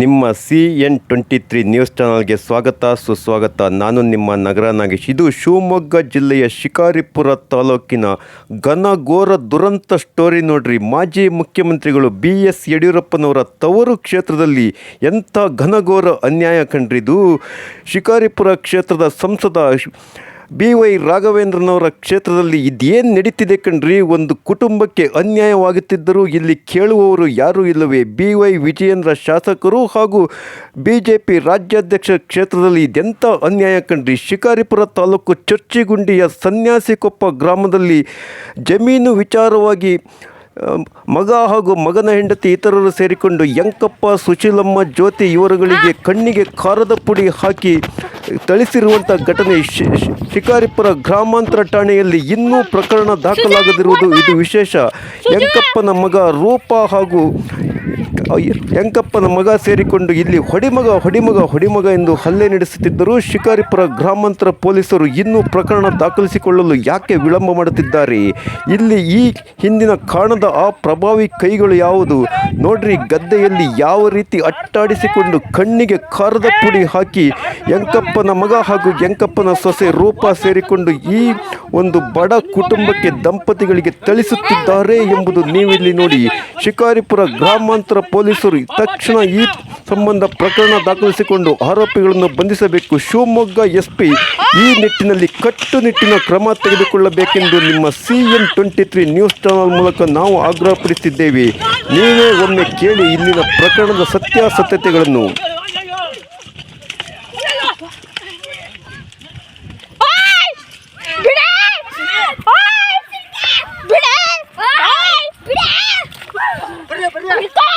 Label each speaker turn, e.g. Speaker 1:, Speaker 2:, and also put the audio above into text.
Speaker 1: ನಿಮ್ಮ C N twenty three news ಚಾನಲ್ಗೆ ಸ್ವಾಗತ, ಸುಸ್ವಾಗತ. ನಾನು ನಿಮ್ಮ ನಗರ ನಾಗೇಶ್ ಇದು ಶಿವಮೊಗ್ಗ ಜಿಲ್ಲೆಯ ಶಿಕಾರಿಪುರ ತಾಲೂಕಿನ ಘನಘೋರ ದುರಂತ ಸ್ಟೋರಿ ನೋಡ್ರಿ. ಮಾಜಿ ಮುಖ್ಯಮಂತ್ರಿಗಳು ಬಿ ಎಸ್ ಯಡಿಯೂರಪ್ಪನವರ ತವರು ಕ್ಷೇತ್ರದಲ್ಲಿ ಎಂಥ ಘನಘೋರ ಅನ್ಯಾಯ ಕಂಡ್ರಿದು? ಶಿಕಾರಿಪುರ ಕ್ಷೇತ್ರದ ಸಂಸದ ಬಿ ವೈ ರಾಘವೇಂದ್ರನವರ ಕ್ಷೇತ್ರದಲ್ಲಿ ಇದೇನು ನಡೀತಿದೆ ಕಣ್ರಿ? ಒಂದು ಕುಟುಂಬಕ್ಕೆ ಅನ್ಯಾಯವಾಗುತ್ತಿದ್ದರೂ ಇಲ್ಲಿ ಕೇಳುವವರು ಯಾರೂ ಇಲ್ಲವೇ? ಬಿ ವೈ ವಿಜಯೇಂದ್ರ ಶಾಸಕರು ಹಾಗೂ ಬಿ ಜೆ ಪಿ ರಾಜ್ಯಾಧ್ಯಕ್ಷ ಕ್ಷೇತ್ರದಲ್ಲಿ ಇದೆಂಥ ಅನ್ಯಾಯ ಕಣ್ರಿ? ಶಿಕಾರಿಪುರ ತಾಲೂಕು ಚರ್ಚಿಗುಂಡಿಯ ಸನ್ಯಾಸಿಕೊಪ್ಪ ಗ್ರಾಮದಲ್ಲಿ ಜಮೀನು ವಿಚಾರವಾಗಿ ಮಗ ಹಾಗೂ ಮಗನ ಹೆಂಡತಿ ಇತರರು ಸೇರಿಕೊಂಡು ಯಂಕಪ್ಪ ಸುಶೀಲಮ್ಮ, ಜ್ಯೋತಿ ಇವರುಗಳಿಗೆ ಕಣ್ಣಿಗೆ ಖಾರದ ಪುಡಿ ಹಾಕಿ ಥಳಿಸಿರುವಂಥ ಘಟನೆ ಶಿಕಾರಿಪುರ ಗ್ರಾಮಾಂತರ ಠಾಣೆಯಲ್ಲಿ ಇನ್ನೂ ಪ್ರಕರಣ ದಾಖಲಾಗದಿರುವುದು ಇದು ವಿಶೇಷ. ಯಂಕಪ್ಪನ ಮಗ ರೂಪ ಹಾಗೂ ಯಂಕಪ್ಪನ ಮಗ ಸೇರಿಕೊಂಡು ಇಲ್ಲಿ ಹೊಡಿಮಗ ಹೊಡಿಮಗ ಹೊಡಿಮಗ ಎಂದು ಹಲ್ಲೆ ನಡೆಸುತ್ತಿದ್ದರು ಶಿಕಾರಿಪುರ ಗ್ರಾಮಾಂತರ ಪೊಲೀಸರು ಇನ್ನೂ ಪ್ರಕರಣ ದಾಖಲಿಸಿಕೊಳ್ಳಲು ಯಾಕೆ ವಿಳಂಬ ಮಾಡುತ್ತಿದ್ದಾರೆ? ಇಲ್ಲಿ ಈ ಹಿಂದಿನ ಕಾಣದ ಆ ಪ್ರಭಾವಿ ಕೈಗಳು ಯಾವುದು? ನೋಡ್ರಿ, ಗದ್ದೆಯಲ್ಲಿ ಯಾವ ರೀತಿ ಅಟ್ಟಾಡಿಸಿಕೊಂಡು ಕಣ್ಣಿಗೆ ಖಾರದ ಪುಡಿ ಹಾಕಿ ಯಂಕಪ್ಪನ ಮಗ ಹಾಗೂ ಯಂಕಪ್ಪನ ಸೊಸೆ ರೂಪ ಸೇರಿಕೊಂಡು ಈ ಒಂದು ಬಡ ಕುಟುಂಬಕ್ಕೆ ದಂಪತಿಗಳಿಗೆ ಥಳಿಸುತ್ತಿದ್ದಾರೆ ಎಂಬುದು ನೀವಿಲ್ಲಿ ನೋಡಿ. ಶಿಕಾರಿಪುರ ಗ್ರಾಮಾಂತರ ಪೊಲೀಸರು ತಕ್ಷಣ ಈ ಸಂಬಂಧ ಪ್ರಕರಣ ದಾಖಲಿಸಿಕೊಂಡು ಆರೋಪಿಗಳನ್ನು ಬಂಧಿಸಬೇಕು ಶಿವಮೊಗ್ಗ ಎಸ್ಪಿ ಈ ನಿಟ್ಟಿನಲ್ಲಿ ಕಟ್ಟುನಿಟ್ಟಿನ ಕ್ರಮ ತೆಗೆದುಕೊಳ್ಳಬೇಕೆಂದು ನಿಮ್ಮ C N twenty three news channel ಮೂಲಕ ನಾವು ಆಗ್ರಹಪಡಿಸಿದ್ದೇವೆ ನೀವೇ ಒಮ್ಮೆ ಕೇಳಿ ಇಲ್ಲಿನ ಪ್ರಕರಣದ ಸತ್ಯಾಸತ್ಯತೆಗಳನ್ನು ಬಿಡ